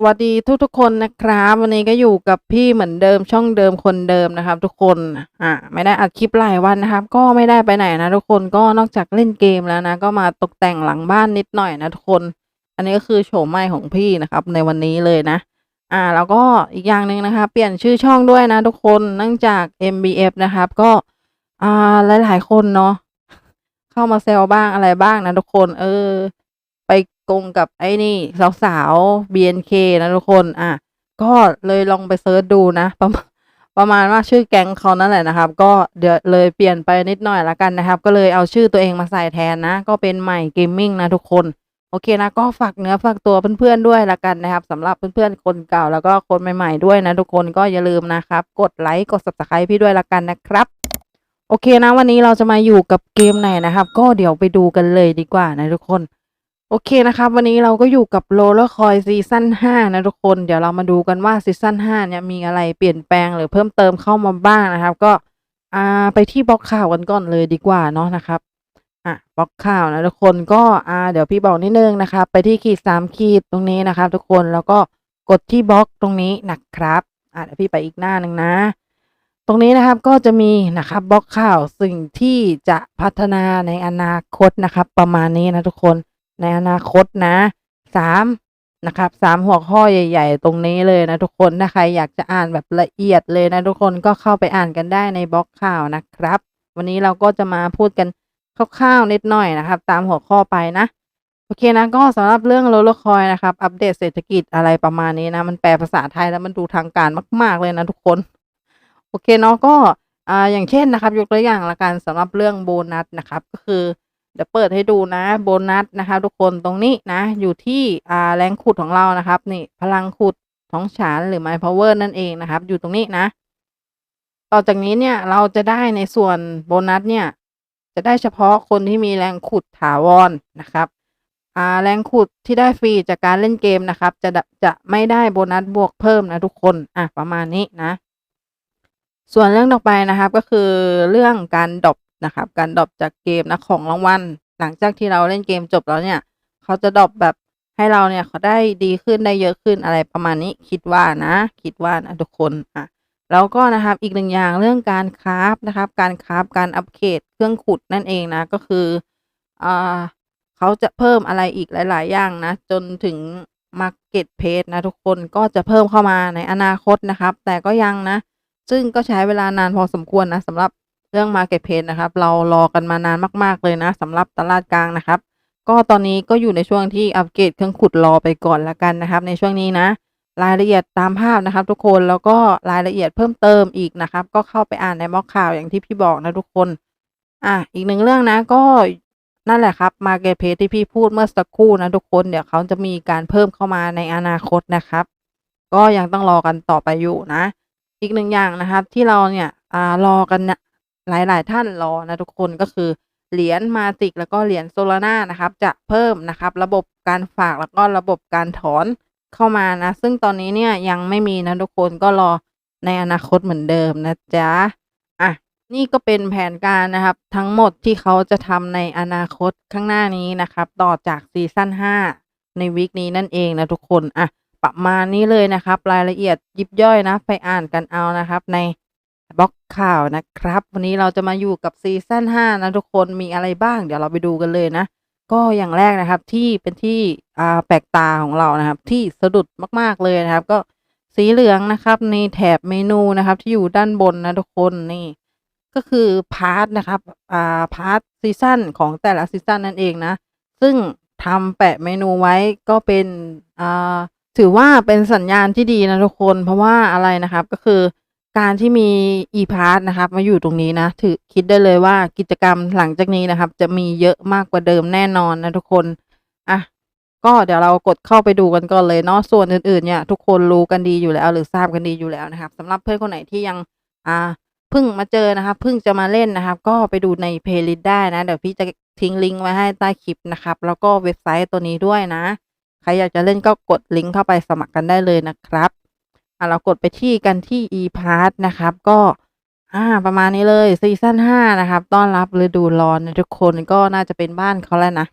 สวัสดีทุกๆคนนะครับ วันนี้ก็อยู่กับพี่เหมือนเดิมช่องเดิมคนเดิมนะครับ ทุกคนอ่าไม่ได้อัดคลิปหลายวันนะครับ ก็ไม่ได้ไปไหนนะทุกคนก็นอกจากเล่นเกมแล้วนะ ก็มาตกแต่งหลังบ้านนิดหน่อยนะทุกคน อันนี้ก็คือโฉมใหม่ของพี่นะครับ ในวันนี้เลยนะ อ่า แล้วก็อีกอย่างหนึ่งนะคะ เปลี่ยนชื่อช่องด้วยนะ ทุกคนเนื่องจาก MBF นะครับ ก็อ่าหลายๆคนเนาะเข้ามาแซวบ้างอะไรบ้างนะทุกคน เออ กงกับไอ้นี่สาวๆ BNK นะทุกคนอะก็เลยลองไปเซิร์ชดูนะ ประมาณประมาณว่าชื่อแก๊งเขานั่นแหละนะครับ ก็เดี๋ยวเลยเปลี่ยนไปนิดหน่อยละกันนะครับ ก็เลยเอาชื่อตัวเองมาใส่แทนนะ ก็เป็นใหม่เกมมิ่งนะทุกคนโอเคนะก็ฝากเนื้อฝากตัวเพื่อนๆด้วยละกันนะครับสำหรับเพื่อนๆคนเก่าแล้วก็คนใหม่ๆด้วยนะทุกคนก็อย่าลืมนะครับ กดไลค์กด subscribe พี่ด้วยละกันนะครับ โอเคนะวันนี้เราจะมาอยู่กับเกมไหนนะครับ ก็เดี๋ยวไปดูกันเลยดีกว่านะทุกคน โอเคนะครับ วันนี้เราก็อยู่กับโ o ล e r คอยซีซั่น5นะทุกคน เดี๋ยวเรามาดูกันว่าซีซั่น5เนี่ยมีอะไรเปลี่ยนแปลงหรือเพิ่มเติมเข้ามาบ้างนะครับ ก็อ่าไปที่บล็อกข่าวกันก่อนเลยดีกว่าเนาะนะครับอะบล็อกข่าวนะทุกคนก็อ่าเดี๋ยวพี่บอกนิดนึงนะครับ ไปที่ขีดสามขีดตรงนี้นะครับ ทุกคนแล้วก็กดที่บล็อกตรงนี้นะครับอะเดี๋ยวพี่ไปอีกหน้าหนึ่งนะ ตรงนี้นะครับก็จะมีนะครับบล็อกข่าวสิ่งที่จะพัฒนาในอนาคตนะครับ ประมาณนี้นะทุกคน ในอนาคตนะสามนะครับสามหัวข้อใหญ่ ๆ ตรงนี้เลยนะทุกคนถ้าใครอยากจะอ่านแบบละเอียดเลยนะทุกคนก็เข้าไปอ่านกันได้ในบล็อกข่าวนะครับ วันนี้เราก็จะมาพูดกันคร่าวๆนิดหน่อยนะครับ ตามหัวข้อไปนะโอเคนะก็สำหรับเรื่องโรลคอยนะครับ อัปเดตเศรษฐกิจอะไรประมาณนี้นะ มันแปลภาษาไทยแล้วมันดูทางการมาก ๆเลยนะทุกคน โอเคเนาะก็อ่าอย่างเช่นนะครับ ยกตัวอย่างละกันสำหรับเรื่องโบนัสนะครับ ก็คือ เดี๋ยวเปิดให้ดูนะโบนัสนะคะทุกคนตรงนี้นะ อยู่ที่อ่าแรงขุดของเรานะครับ นี่พลังขุดของฉานหรือ My Power นั่นเองนะครับ อยู่ตรงนี้นะ ต่อจากนี้เนี่ยเราจะได้ในส่วนโบนัสเนี่ย จะได้เฉพาะคนที่มีแรงขุดถาวรนะครับอ่าแรงขุดที่ได้ฟรีจากการเล่นเกมนะครับ จะจะไม่ได้โบนัสบวกเพิ่มนะทุกคนอะประมาณนี้นะ ส่วนเรื่องต่อไปนะครับก็คือเรื่องการดรอป นะครับ การดรอปจากเกมนะของรางวัลหลังจากที่เราเล่นเกมจบแล้วเนี่ย เขาจะดรอปแบบให้เราเนี่ยเขาได้ดีขึ้นได้เยอะขึ้นอะไรประมาณนี้คิดว่านะ คิดว่านะทุกคนอะแล้วก็นะครับอีกหนึ่งอย่างเรื่องการคราฟนะครับ การคราฟการอัปเกรดเครื่องขุดนั่นเองนะก็คืออ่าเขาจะเพิ่มอะไรอีกหลาย ๆ อย่างนะ จนถึง Market p a c e นะทุกคนก็จะเพิ่มเข้ามาในอนาคตนะครับ แต่ก็ยังนะ ซึ่งก็ใช้เวลานานพอสมควรนะสำหรับ เรื่อง Market p a c e นะครับ เรารอกันมานานมาก ๆ เลยนะสำหรับตลาดกลางนะครับ ก็ตอนนี้ก็อยู่ในช่วงที่อัปเกรดเครื่องขุดรอไปก่อนละกันนะครับ ในช่วงนี้นะ รายละเอียดตามภาพนะครับ ทุกคนแล้วก็รายละเอียดเพิ่มเติมอีกนะครับ ก็เข้าไปอ่านในบล็อกข่าวอย่างที่พี่บอกนะทุกคน อะอีกหนึ่งเรื่องนะก็นั่นแหละครับ Market p a c e ที่พี่พูดเมื่อสักครู่นะทุกคนเดี๋ยวเขาจะมีการเพิ่มเข้ามาในอนาคตนะครับ ก็ยังต้องรอกันต่อไปอยู่นะ อีกหนึ่งอย่างนะครับ ที่เราเนี่ยอ่ารอกันเนี่ย หลาย ๆ ท่านรอนะทุกคนก็คือเหรียญมาติกแล้วก็เหรียญโซลาร่านะครับ จะเพิ่มนะครับ ระบบการฝากแล้วก็ระบบการถอนเข้ามานะ ซึ่งตอนนี้เนี่ยยังไม่มีนะทุกคนก็รอในอนาคตเหมือนเดิมนะจ๊ะอะนี่ก็เป็นแผนการนะครับ ทั้งหมดที่เขาจะทำในอนาคตข้างหน้านี้นะครับ ต่อจากซีซั่น5 ในวีคนี้นั่นเองนะทุกคนอะประมาณนี้เลยนะครับ รายละเอียดยิบย่อยนะ ไปอ่านกันเอานะครับ ใน บล็อกข่าวนะครับ วันนี้เราจะมาอยู่กับซีซั่น5นะทุกคนมีอะไรบ้าง เดี๋ยวเราไปดูกันเลยนะ ก็อย่างแรกนะครับที่เป็นที่อ่าแปลกตาของเรานะครับ ที่สะดุดมากๆเลยนะครับ ก็สีเหลืองนะครับในแถบเมนูนะครับ ที่อยู่ด้านบนนะทุกคนนี่ ก็คือพาร์ทนะครับอ่าพาร์ทซีซั่นของแต่ละซีซั่นนั่นเองนะ ซึ่งทำแปะเมนูไว้ก็เป็นอ่าถือว่าเป็นสัญญาณที่ดีนะทุกคน เพราะว่าอะไรนะครับก็คือ การที่มี e-pass นะครับ มาอยู่ตรงนี้นะถือคิดได้เลยว่ากิจกรรมหลังจากนี้นะครับ จะมีเยอะมากกว่าเดิมแน่นอนนะทุกคนอะก็เดี๋ยวเรากดเข้าไปดูกันก่อนเลยเนาะส่วนอื่นๆเนี่ยทุกคนรู้กันดีอยู่แล้วหรือทราบกันดีอยู่แล้วนะครับสำหรับเพื่อนคนไหนที่ยังอ่าเพิ่งมาเจอนะครับเพิ่งจะมาเล่นนะครับ ก็ไปดูในเพลย์ลิสต์ได้นะเดี๋ยวพี่จะทิ้งลิงก์ไว้ให้ใต้คลิปนะครับ แล้วก็เว็บไซต์ตัวนี้ด้วยนะ ใครอยากจะเล่นก็กดลิงก์เข้าไปสมัครกันได้เลยนะครับ อะเรากดไปที่กันที่ e-pass นะครับ ก็อ่าประมาณนี้เลยซีซั่น5นะครับ ต้อนรับฤดูร้อนนะทุกคนก็น่าจะเป็นบ้านเขาแล้วนะ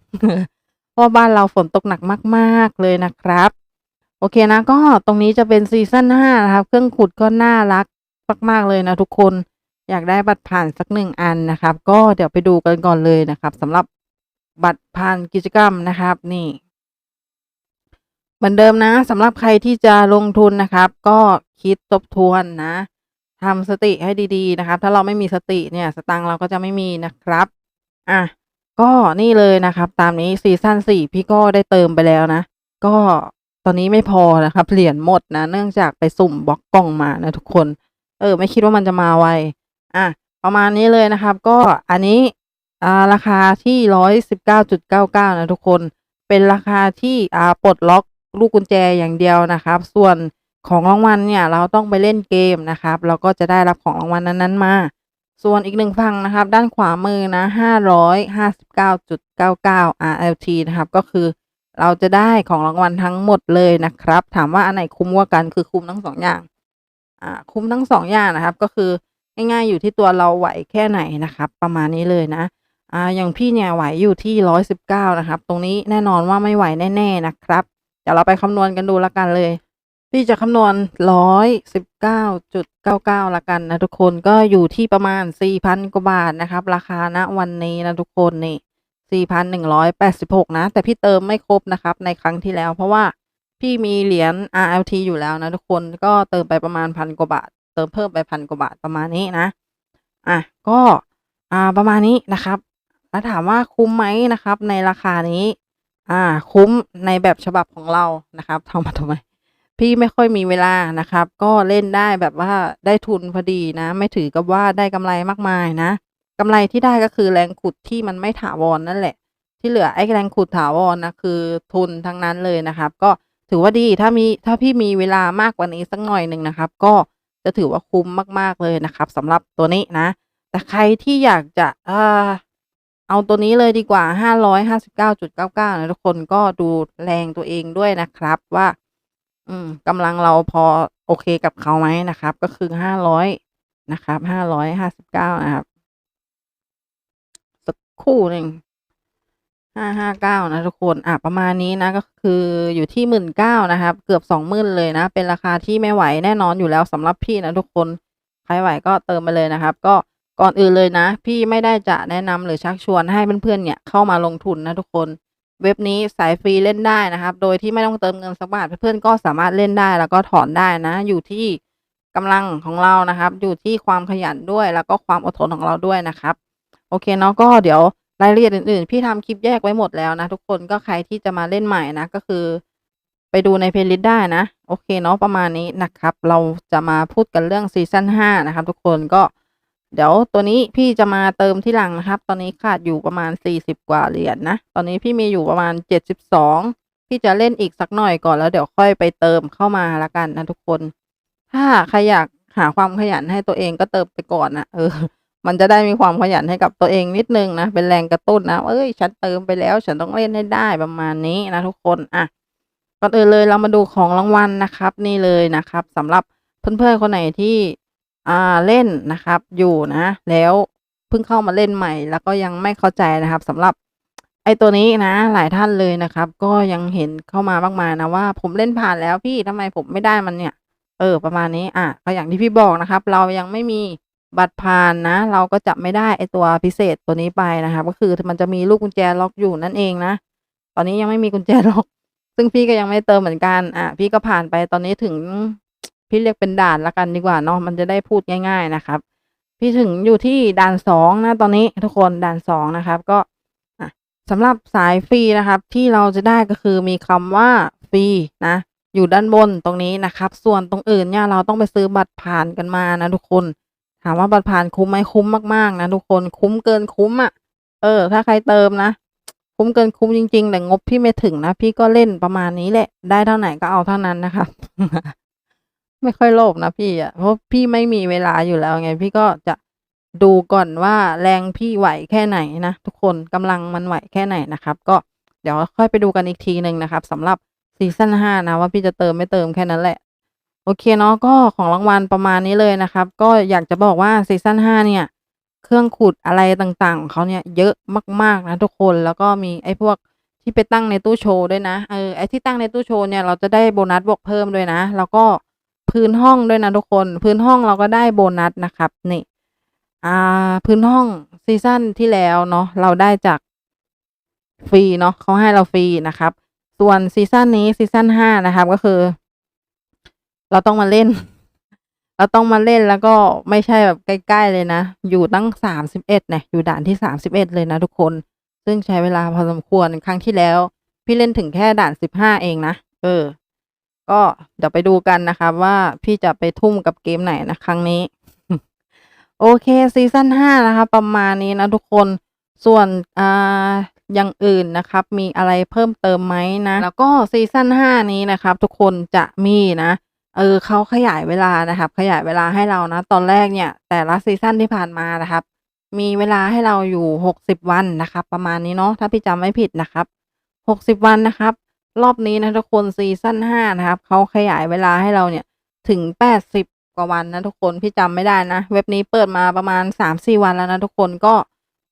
เพราะบ้านเราฝนตกหนักมาก ๆ เลยนะครับ โอเคนะก็ตรงนี้จะเป็นซีซั่น5นะครับ เครื่องขุดก็น่ารักมาก ๆ เลยนะทุกคนอยากได้บัตรผ่านสัก1อันนะครับ ก็เดี๋ยวไปดูกันก่อนเลยนะครับสำหรับบัตรผ่านกิจกรรมนะครับ นี่ เหมือนเดิมนะสำหรับใครที่จะลงทุนนะครับ ก็คิดทบทวนนะทำสติให้ดี ๆ นะครับ ถ้าเราไม่มีสติเนี่ย สตังค์เราก็จะไม่มีนะครับ อะ ก็นี่เลยนะครับ ตามนี้ซีซั่น4พี่ก็ได้เติมไปแล้วนะ ก็ตอนนี้ไม่พอนะครับเหรียญหมดนะ เนื่องจากไปสุ่มบล็อกกล่องมานะทุกคน เออ ไม่คิดว่ามันจะมาไว อะ ประมาณนี้เลยนะครับ ก็อันนี้อ่าราคาที่119.99นะทุกคน เป็นราคาที่อ่าปลดล็อก ลูกกุญแจอย่างเดียวนะครับ ส่วนของรางวัลเนี่ยเราต้องไปเล่นเกมนะครับ เราก็จะได้รับของรางวัลนั้น ๆ มา ส่วนอีกหนึ่งฝั่งนะครับ ด้านขวามือนะ 559.99 RLT นะครับ ก็คือเราจะได้ของรางวัลทั้งหมดเลยนะครับ ถามว่าอันไหนคุ้มกว่ากันคือคุ้มทั้ง2องอย่างอ่าคุ้มทั้ง2อย่างนะครับ ก็คือง่ายๆอยู่ที่ตัวเราไหวแค่ไหนนะครับ ประมาณนี้เลยนะอ่าอย่างพี่เนี่ยไหวอยู่ที่ 119 นะครับ ตรงนี้แน่นอนว่าไม่ไหวแน่ ๆนะครับ เดี๋ยวเราไปคำนวณกันดูล้วกันเลย พี่จะคำนวณ119.99ละกันนะทุกคนก็อยู่ที่ประมาณ4,000กว่าบาทนะครับ ราคาณวันนี้นะทุกคนนี่4,186นะ แต่พี่เติมไม่ครบนะครับ ในครั้งที่แล้ว เพราะว่าพี่มีเหรียญ RLT อยู่แล้วนะทุกคนก็เติมไปประมาณ1,000กว่าบาท เติมเพิ่มไป1,000กว่าบาทประมาณนี้นะอะก็อ่าประมาณนี้นะครับ แล้วถามว่าคุ้มไหมนะครับ ในราคานี้ อ่า คุ้มในแบบฉบับของเรานะครับทำมาทำไม พี่ไม่ค่อยมีเวลานะครับ ก็เล่นได้แบบว่าได้ทุนพอดีนะ ไม่ถือกับว่าได้กำไรมากมายนะกำไรที่ได้ก็คือแรงขุดที่มันไม่ถาวรนั่นแหละ ที่เหลือไอ้แรงขุดถาวรนะคือทุนทั้งนั้นเลยนะครับ ก็ถือว่าดีถ้ามีถ้าพี่มีเวลามากกว่านี้สักหน่อยหนึ่งนะครับ ก็จะถือว่าคุ้มมาก ๆ เลยนะครับสำหรับตัวนี้นะ แต่ใครที่อยากจะอ่า เอาตัวนี้เลยดีกว่า 559.99นะทุกคนก็ดูแรงตัวเองด้วยนะครับว่า อืมกำลังเราพอโอเคกับเขาไหมนะครับ ก็คือ 500 นะครับ 559 นะครับ สักคู่หนึ่ง559 นะทุกคน อ่าประมาณนี้นะ ก็คืออยู่ที่ 19,000นะครับ เกือบ 20,000 เลยนะ เป็นราคาที่ไม่ไหวแน่นอนอยู่แล้วสำหรับพี่นะทุกคน ใครไหวก็เติมไปเลยนะครับ ก็ ก่อนอื่นเลยนะ พี่ไม่ได้จะแนะนำหรือชักชวนให้เพื่อนๆเนี่ยเข้ามาลงทุนนะทุกคน เว็บนี้สายฟรีเล่นได้นะครับ โดยที่ไม่ต้องเติมเงินสักบาทเพื่อนๆก็สามารถเล่นได้แล้วก็ถอนได้นะ อยู่ที่กำลังของเรานะครับ อยู่ที่ความขยันด้วยแล้วก็ความอดทนของเราด้วยนะครับ โอเคเนาะก็เดี๋ยวรายละเอียดอื่นๆ พี่ทำคลิปแยกไว้หมดแล้วนะทุกคนก็ใครที่จะมาเล่นใหม่นะก็คือ ไปดูใน playlist ได้นะ โอเคเนาะประมาณนี้นะครับ เราจะมาพูดกันเรื่องซีซั่น5นะครับ ทุกคนก็ เดี๋ยวตัวนี้พี่จะมาเติมที่หลังนะครับ ตอนนี้ขาดอยู่ประมาณ 40 กว่าเหรียญนะ ตอนนี้พี่มีอยู่ประมาณ 72 พี่จะเล่นอีกสักหน่อยก่อนแล้วเดี๋ยวค่อยไปเติมเข้ามาล้วกันนะทุกคน ถ้าใครอยากหาความขยันให้ตัวเองก็เติมไปก่อนนะเออ มันจะได้มีความขยันให้กับตัวเองนิดนึงนะ เป็นแรงกระตุ้นนะเฮ้ย ฉันเติมไปแล้ว ฉันต้องเล่นให้ได้ประมาณนี้นะทุกคน อะ ก่อนอื่นเลยเรามาดูของรางวัลนะครับ นี่เลยนะครับสำหรับเพื่อนๆคนไหนที่ อ่าเล่นนะครับ อยู่นะ แล้วเพิ่งเข้ามาเล่นใหม่ แล้วก็ยังไม่เข้าใจนะครับสำหรับไอ้ตัวนี้นะ หลายท่านเลยนะครับ ก็ยังเห็นเข้ามามากมายนะว่าผมเล่นผ่านแล้วพี่ทำไมผมไม่ได้มันเนี่ย เออ ประมาณนี้อะก็อย่างที่พี่บอกนะครับ เรายังไม่มีบัตรผ่านนะ เราก็จะไม่ได้ไอ้ตัวพิเศษตัวนี้ไปนะครับ ก็คือมันจะมีลูกกุญแจล็อกอยู่นั่นเองนะ ตอนนี้ยังไม่มีกุญแจล็อก ซึ่งพี่ก็ยังไม่เติมเหมือนกัน อ่าพี่ก็ผ่านไปตอนนี้ถึง พี่เรียกเป็นด่านล้วกันดีกว่าเนาะมันจะได้พูดง่าย ๆนะครับ พี่ถึงอยู่ที่ด่าน2นะตอนนี้ทุกคนด่าน2นะครับ ก็สำหรับสายฟรีนะครับ ที่เราจะได้ก็คือมีคำว่าฟรีนะอยู่ด้านบนตรงนี้นะครับ ส่วนตรงอื่นเนี่ยเราต้องไปซื้อบัตรผ่านกันมานะทุกคน ถามว่าบัตรผ่านคุ้มไหมคุ้มมากๆนะทุกคนคุ้มเกินคุ้มอะเออ ถ้าใครเติมนะ คุ้มเกินคุ้มจริง ๆ แต่งบพี่ไม่ถึงนะ พี่ก็เล่นประมาณนี้แหละ ได้เท่าไหนก็เอาเท่านั้นนะครับ ไม่ค่อยโลภนะพี่อะเพราะพี่ไม่มีเวลาอยู่แล้วไง พี่ก็จะดูก่อนว่าแรงพี่ไหวแค่ไหนนะ ทุกคนกำลังมันไหวแค่ไหนนะครับ ก็เดี๋ยวค่อยไปดูกันอีกทีหนึ่งนะครับสำหรับซีซั่น5นะว่าพี่จะเติมไม่เติมแค่นั้นแหละ โอเคเนาะก็ของรางวัลประมาณนี้เลยนะครับ ก็อยากจะบอกว่าซีซั่น5เนี่ย เครื่องขุดอะไรต่างๆของเขาเนี่ยเยอะมากๆนะทุกคนแล้วก็มีไอ้พวกที่ไปตั้งในตู้โชว์ด้วยนะเออไอที่ตั้งในตู้โชว์เนี่ยเราจะได้โบนัสบวกเพิ่มด้วยนะ แล้วก็ พื้นห้องด้วยนะทุกคน พื้นห้องเราก็ได้โบนัสนะครับ นี่ อ่า พื้นห้องซีซั่นที่แล้วเนาะเราได้จากฟรีเนาะเขาให้เราฟรีนะครับ ส่วนซีซั่นนี้ซีซั่นห้านะครับก็คือ เราต้องมาเล่น เราต้องมาเล่นแล้วก็ไม่ใช่แบบใกล้ ๆ เลยนะ อยู่ตั้งสามสิบเอ็ดเนี่ยอยู่ด่านที่สามสิบเอ็ดเลยนะทุกคน ซึ่งใช้เวลาพอสมควรครั้งที่แล้ว พี่เล่นถึงแค่ด่านสิบห้าเองนะเออ ก็เดี๋ยวไปดูกันนะครับว่าพี่จะไปทุ่มกับเกมไหนนะครั้งนี้ โอเคซีซั่นห้านะคะ ประมาณนี้นะทุกคนส่วนอ่าอย่างอื่นนะครับ มีอะไรเพิ่มเติมไหมนะ แล้วก็ซีซั่นห้านี้นะครับ ทุกคนจะมีนะ เออเขาขยายเวลานะครับ ขยายเวลาให้เรานะ ตอนแรกเนี่ย แต่ละซีซั่นที่ผ่านมานะครับ มีเวลาให้เราอยู่หกสิบวันนะครับ ประมาณนี้เนาะถ้าพี่จำไม่ผิดนะครับหกสิบวันนะครับ รอบนี้นะทุกคนซีซั่นห้านะครับเขาขยายเวลาให้เราเนี่ยถึงแปดสิบกว่าวันนะทุกคนพี่จำไม่ได้นะ เว็บนี้เปิดมาประมาณสามสี่วันแล้วนะทุกคนก็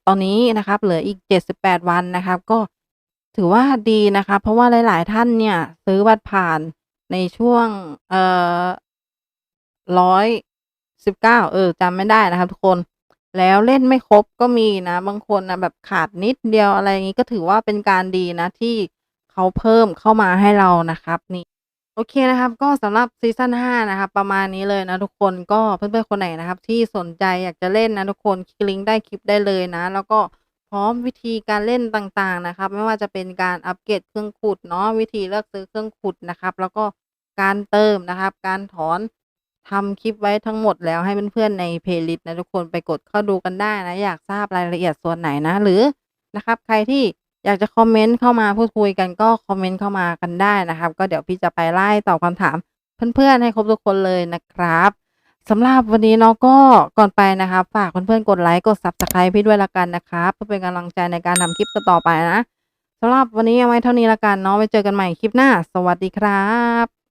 ตอนนี้นะครับเหลืออีกเจ็ดสิบแปดวันนะครับ ก็ถือว่าดีนะครับเพราะว่าหลาย ๆ ท่านเนี่ย ซื้อบัตรผ่านในช่วงเอ่อร้อยสิบเก้าเออจำไม่ได้นะครับทุกคนแล้วเล่นไม่ครบก็มีนะ บางคนนะแบบขาดนิดเดียวอะไรอย่างนี้ก็ถือว่าเป็นการดีนะที่ เขาเพิ่มเข้ามาให้เรานะครับนี่โอเคนะครับ ก็สำหรับซีซั่นห้านะครับ ประมาณนี้เลยนะทุกคนก็เพื่อนๆคนไหนนะครับ ที่สนใจอยากจะเล่นนะทุกคนคลิกลิงก์ได้คลิปได้เลยนะ แล้วก็พร้อมวิธีการเล่นต่างๆนะครับ ไม่ว่าจะเป็นการอัปเกรดเครื่องขุดเนาะวิธีเลือกซื้อเครื่องขุดนะครับ แล้วก็การเติมนะครับ การถอนทำคลิปไว้ทั้งหมดแล้วให้เพื่อนๆในเพลย์ลิสต์นะทุกคนไปกดเข้าดูกันได้นะ อยากทราบรายละเอียดส่วนไหนนะ หรือนะครับ ใครที่ อยากจะคอมเมนต์เข้ามาพูดคุยกันก็คอมเมนต์เข้ามากันได้นะครับ ก็เดี๋ยวพี่จะไปไล่ตอบคำถามเพื่อนๆให้ครบทุกคนเลยนะครับสำหรับวันนี้เนาะก็ก่อนไปนะครับฝากเพื่อนๆกดไลค์กด Subscribe พี่ด้วยละกันนะครับเพื่อเป็นกำลังใจในการทำคลิปต่อไปนะสำหรับวันนี้เอาไว้เท่านี้ละกันเนาะไว้เจอกันใหม่คลิปหน้า สวัสดีครับ